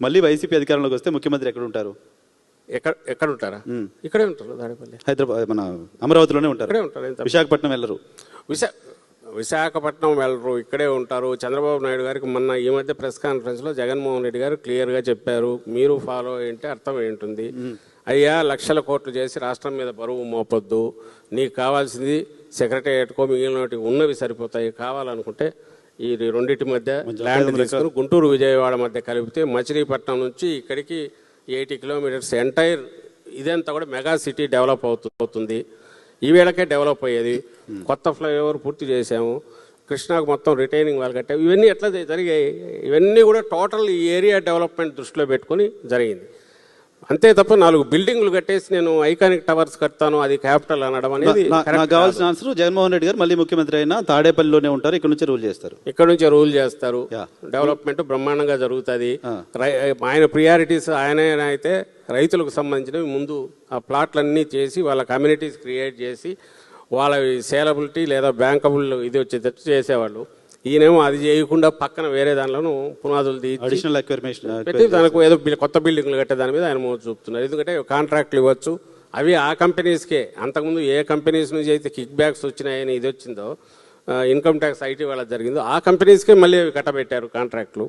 మళ్ళీ వైసీపీ అధికారంలోకి వస్తే ముఖ్యమంత్రి ఎక్కడ ఉంటారు? ఎక్కడ ఎక్కడ ఉంటారా. ఇక్కడే ఉంటారు దాడేపల్లి హైదరాబాద్ మన అమరావతిలోనే ఉంటారు. ఇక్కడే ఉంటారు ఎంత విశాఖపట్నం వెళ్ళరు. విశా విశాఖపట్నం వెళ్ళరు ఇక్కడే ఉంటారు. చంద్రబాబు నాయుడు గారికి మొన్న ఈ మధ్య ప్రెస్ కాన్ఫరెన్స్లో జగన్మోహన్ రెడ్డి గారు క్లియర్గా చెప్పారు. మీరు ఫాలో ఏంటి అర్థం ఏంటుంది? అయ్యా లక్షల కోట్లు చేసి రాష్ట్రం మీద బరువు మోపొద్దు. నీకు కావాల్సింది సెక్రటేరియట్కో మిగిలినటి ఉన్నవి సరిపోతాయి. కావాలనుకుంటే ఈ రెండింటి మధ్య ల్యాండ్ తీసుకుని గుంటూరు విజయవాడ మధ్య కలిపితే మచిలీపట్నం నుంచి ఇక్కడికి ఎయిటీ కిలోమీటర్స్ ఎంటైర్ ఇదంతా కూడా మెగా సిటీ డెవలప్ అవుతు అవుతుంది. ఈ వేళకే డెవలప్ అయ్యేది. కొత్త ఫ్లైఓవర్ పూర్తి చేసాము కృష్ణాకు మొత్తం రిటైనింగ్ వాళ్ళు కట్టాము. ఇవన్నీ ఎట్లా జరిగాయి? ఇవన్నీ కూడా టోటల్ ఈ ఏరియా డెవలప్మెంట్ దృష్టిలో పెట్టుకొని జరిగింది. అంతే తప్ప నాలుగు బిల్డింగ్లు కట్టేసి నేను ఐకానిక్ టవర్స్ కడతాను అది క్యాపిటల్ అనడం అనేది నాకు కావాల్సిన ఆన్సర్ జగన్మోహన్ రెడ్డి గారు మళ్ళీ ముఖ్యమంత్రి అయినా తాడేపల్లిలోనే ఉంటారు ఇక్కడ నుంచి రూల్ చేస్తారు. ఇక్కడ నుంచే రూల్ చేస్తారు. డెవలప్మెంట్ బ్రహ్మాండంగా జరుగుతుంది. ఆయన ప్రియారిటీస్ ఆయన అయితే రైతులకు సంబంధించినవి ముందు ఆ ప్లాట్లన్నీ చేసి వాళ్ళ కమ్యూనిటీస్ క్రియేట్ చేసి వాళ్ళ సేలబిలిటీ లేదా బ్యాంకబుల్ ఇది వచ్చేటట్టు చేసేవాళ్ళు. ఈయనేమో అది చేయకుండా పక్కన వేరే దానిలోనూ పునాదులు అడిషనల్ అక్వైర్మేషన్ పెట్టి దానికి ఏదో కొత్త బిల్డింగ్లు కట్టే దాని మీద ఆయన మోజు చూపుతున్నారు. ఎందుకంటే కాంట్రాక్ట్లు ఇవ్వచ్చు. అవి ఆ కంపెనీస్కే. అంతకుముందు ఏ కంపెనీస్ నుంచి అయితే కిక్ బ్యాక్స్ వచ్చినాయని ఇది వచ్చిందో ఇన్కమ్ ట్యాక్స్ ఐటీ వాళ్ళకి జరిగిందో ఆ కంపెనీస్కే మళ్ళీ అవి కట్టబెట్టారు కాంట్రాక్ట్లు.